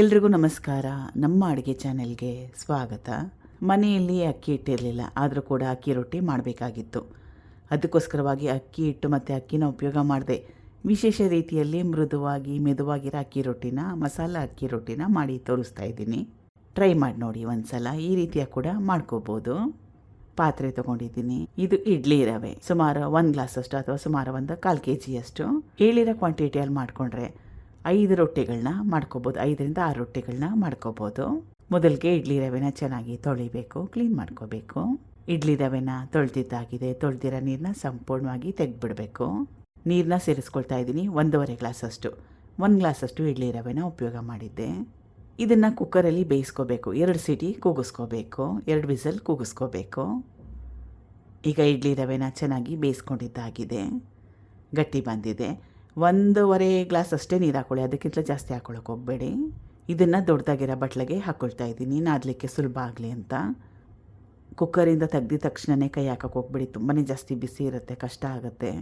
ಎಲ್ರಿಗೂ ನಮಸ್ಕಾರ. ನಮ್ಮ ಅಡುಗೆ ಚಾನೆಲ್ಗೆ ಸ್ವಾಗತ. ಮನೆಯಲ್ಲಿ ಅಕ್ಕಿ ಇಟ್ಟಿರಲಿಲ್ಲ ಆದರೂ ಕೂಡ ಅಕ್ಕಿ ರೊಟ್ಟಿ ಮಾಡಬೇಕಾಗಿತ್ತು. ಅದಕ್ಕೋಸ್ಕರವಾಗಿ ಅಕ್ಕಿ ಹಿಟ್ಟು ಮತ್ತು ಅಕ್ಕಿನ ಉಪಯೋಗ ಮಾಡಿದೆ. ವಿಶೇಷ ರೀತಿಯಲ್ಲಿ ಮೃದುವಾಗಿ, ಮೆದುವಾಗಿರೋ ಅಕ್ಕಿ ರೊಟ್ಟಿನ, ಮಸಾಲ ಅಕ್ಕಿ ರೊಟ್ಟಿನ ಮಾಡಿ ತೋರಿಸ್ತಾ ಇದ್ದೀನಿ. ಟ್ರೈ ಮಾಡಿ ನೋಡಿ, ಒಂದ್ಸಲ ಈ ರೀತಿಯ ಕೂಡ ಮಾಡ್ಕೋಬೋದು. ಪಾತ್ರೆ ತೊಗೊಂಡಿದ್ದೀನಿ. ಇದು ಇಡ್ಲಿ ರವೆ. ಸುಮಾರು ಒಂದು ಗ್ಲಾಸಷ್ಟು ಅಥವಾ ಸುಮಾರು ಒಂದು ಕಾಲು ಕೆ ಜಿಯಷ್ಟು ಹೇಳಿರೋ ಕ್ವಾಂಟಿಟಿಯಲ್ಲಿ ಮಾಡಿಕೊಂಡ್ರೆ ಐದು ರೊಟ್ಟಿಗಳನ್ನ ಮಾಡ್ಕೋಬೋದು, ಐದರಿಂದ ಆರು ರೊಟ್ಟಿಗಳನ್ನ ಮಾಡ್ಕೋಬೋದು. ಮೊದಲಿಗೆ ಇಡ್ಲಿ ರವೆನ ಚೆನ್ನಾಗಿ ತೊಳಿಬೇಕು ಕ್ಲೀನ್ ಮಾಡ್ಕೋಬೇಕು. ಇಡ್ಲಿ ರವೆನ ತೊಳೆದಿದ್ದಾಗಿದೆ, ತೊಳೆದಿರೋ ನೀರನ್ನ ಸಂಪೂರ್ಣವಾಗಿ ತೆಗೆದ್ಬಿಡಬೇಕು. ನೀರನ್ನ ಸೇರಿಸ್ಕೊಳ್ತಾ ಇದ್ದೀನಿ, ಒಂದೂವರೆ ಗ್ಲಾಸಷ್ಟು. ಒಂದು ಗ್ಲಾಸಷ್ಟು ಇಡ್ಲಿ ರವೆನ ಉಪಯೋಗ ಮಾಡಿದ್ದೆ. ಇದನ್ನು ಕುಕ್ಕರಲ್ಲಿ ಬೇಯಿಸ್ಕೋಬೇಕು, ಎರಡು ಸಿಟಿ ಕೂಗಿಸ್ಕೋಬೇಕು, ಎರಡು ವಿಸಲ್ ಕೂಗಿಸ್ಕೋಬೇಕು. ಈಗ ಇಡ್ಲಿ ರವೆನ ಚೆನ್ನಾಗಿ ಬೇಯಿಸ್ಕೊಂಡಿದ್ದಾಗಿದೆ, ಗಟ್ಟಿ ಬಂದಿದೆ. ಒಂದೂವರೆ ಗ್ಲಾಸ್ ಅಷ್ಟೇ ನೀರು ಹಾಕೊಳ್ಳಿ. ಅದಕ್ಕಿಂತ ಜಾಸ್ತಿ ಹಾಕೊಳ್ಳೋಕೆ ಹೋಗಬೇಡಿ. ಇದನ್ನು ದೊಡ್ಡದಾಗಿರೋ ಬಟ್ಲಿಗೆ ಹಾಕ್ಕೊಳ್ತಾ ಇದ್ದೀನಿ. ನಾದಲಿಕ್ಕೆ ಸುಲಭ ಆಗಲಿ ಅಂತ. ಕುಕ್ಕರಿಂದ ತೆಗ್ದಿದ ತಕ್ಷಣವೇ ಕೈ ಹಾಕೋಕೆ ಹೋಗ್ಬೇಡಿ. ತುಂಬಾ ಜಾಸ್ತಿ ಬಿಸಿ ಇರುತ್ತೆ, ಕಷ್ಟ ಆಗುತ್ತೆ.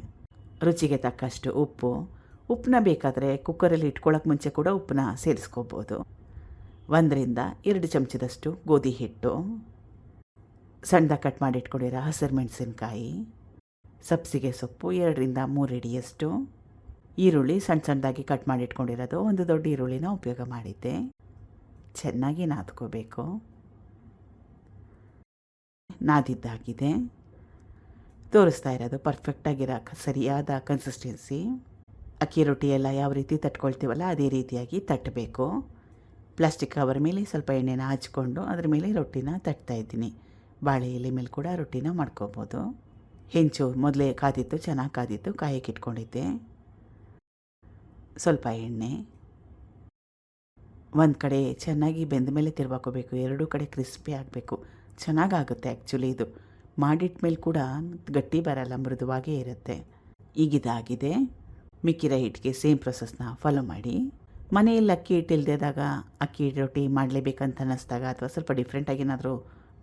ರುಚಿಗೆ ತಕ್ಕಷ್ಟು ಉಪ್ಪು. ಉಪ್ಪನ್ನ ಬೇಕಾದರೆ ಕುಕ್ಕರಲ್ಲಿ ಇಟ್ಕೊಳ್ಳೋಕೆ ಮುಂಚೆ ಕೂಡ ಉಪ್ಪನ್ನ ಸೇರಿಸ್ಕೋಬೋದು. ಒಂದರಿಂದ ಎರಡು ಚಮಚದಷ್ಟು ಗೋಧಿ ಹಿಟ್ಟು. ಸಣ್ಣದ ಕಟ್ ಮಾಡಿ ಇಟ್ಕೊಂಡಿರೋ ಹಸಿರು ಮೆಣಸಿನಕಾಯಿ. ಸಬ್ಸಿಗೆ ಸೊಪ್ಪು ಎರಡರಿಂದ ಮೂರು ಇಡಿಯಷ್ಟು. ಈರುಳ್ಳಿ ಸಣ್ಣ ಸಣ್ಣದಾಗಿ ಕಟ್ ಮಾಡಿ ಇಟ್ಕೊಂಡಿರೋದು. ಒಂದು ದೊಡ್ಡ ಈರುಳ್ಳಿನ ಉಪಯೋಗ ಮಾಡಿದ್ದೆ. ಚೆನ್ನಾಗಿ ನಾದ್ಕೋಬೇಕು. ನಾದಿದ್ದಾಗಿದೆ. ತೋರಿಸ್ತಾ ಇರೋದು ಪರ್ಫೆಕ್ಟಾಗಿರೋ ಸರಿಯಾದ ಕನ್ಸಿಸ್ಟೆನ್ಸಿ ಅಕ್ಕಿ ರೊಟ್ಟಿ ಎಲ್ಲ ಯಾವ ರೀತಿ ತಟ್ಕೊಳ್ತೀವಲ್ಲ ಅದೇ ರೀತಿಯಾಗಿ ತಟ್ಟಬೇಕು. ಪ್ಲಾಸ್ಟಿಕ್ ಕವರ್ ಮೇಲೆ ಸ್ವಲ್ಪ ಎಣ್ಣೆನ ಹಚ್ಕೊಂಡು ಅದ್ರ ಮೇಲೆ ರೊಟ್ಟಿನ ತಟ್ತಾ ಇದ್ದೀನಿ. ಬಾಳೆ ಎಲೆ ಮೇಲೆ ಕೂಡ ರೊಟ್ಟಿನ ಮಾಡ್ಕೋಬೋದು. ಹೆಂಚು ಮೊದಲೇ ಕಾದಿತ್ತು, ಚೆನ್ನಾಗಿ ಕಾದಿತ್ತು, ಕಾಯಕ್ಕೆ ಇಟ್ಕೊಂಡಿದ್ದೆ. ಸ್ವಲ್ಪ ಎಣ್ಣೆ, ಒಂದು ಕಡೆ ಚೆನ್ನಾಗಿ ಬೆಂದ ಮೇಲೆ ತಿರುವಾಕೋಬೇಕು, ಎರಡೂ ಕಡೆ ಕ್ರಿಸ್ಪಿ ಆಗಬೇಕು. ಚೆನ್ನಾಗಾಗುತ್ತೆ ಆ್ಯಕ್ಚುಲಿ ಇದು. ಮಾಡಿಟ್ಟ ಮೇಲೆ ಕೂಡ ಗಟ್ಟಿ ಬರಲ್ಲ, ಮೃದುವಾಗೇ ಇರುತ್ತೆ. ಈಗಿದಾಗಿದೆ. ಮಿಕ್ಕಿರೋ ಹಿಟ್ಟಿಗೆ ಸೇಮ್ ಪ್ರೊಸೆಸ್ನ ಫಾಲೋ ಮಾಡಿ. ಮನೆಯಲ್ಲಿ ಅಕ್ಕಿ ಹಿಟ್ಟಿಲ್ದೇದಾಗ ಅಕ್ಕಿ ರೊಟ್ಟಿ ಮಾಡಲೇಬೇಕಂತ ಅನ್ನಿಸ್ದಾಗ ಅಥವಾ ಸ್ವಲ್ಪ ಡಿಫ್ರೆಂಟಾಗಿ ಏನಾದರೂ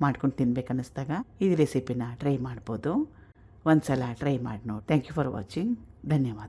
ಮಾಡ್ಕೊಂಡು ತಿನ್ಬೇಕು ಅನ್ನಿಸ್ದಾಗ ಈ ರೆಸಿಪಿನ ಟ್ರೈ ಮಾಡ್ಬೋದು. ಒಂದು ಸಲ ಟ್ರೈ ಮಾಡಿ ನೋಡಿ ಥ್ಯಾಂಕ್ ಯು ಫಾರ್ ವಾಚಿಂಗ್ ಧನ್ಯವಾದ.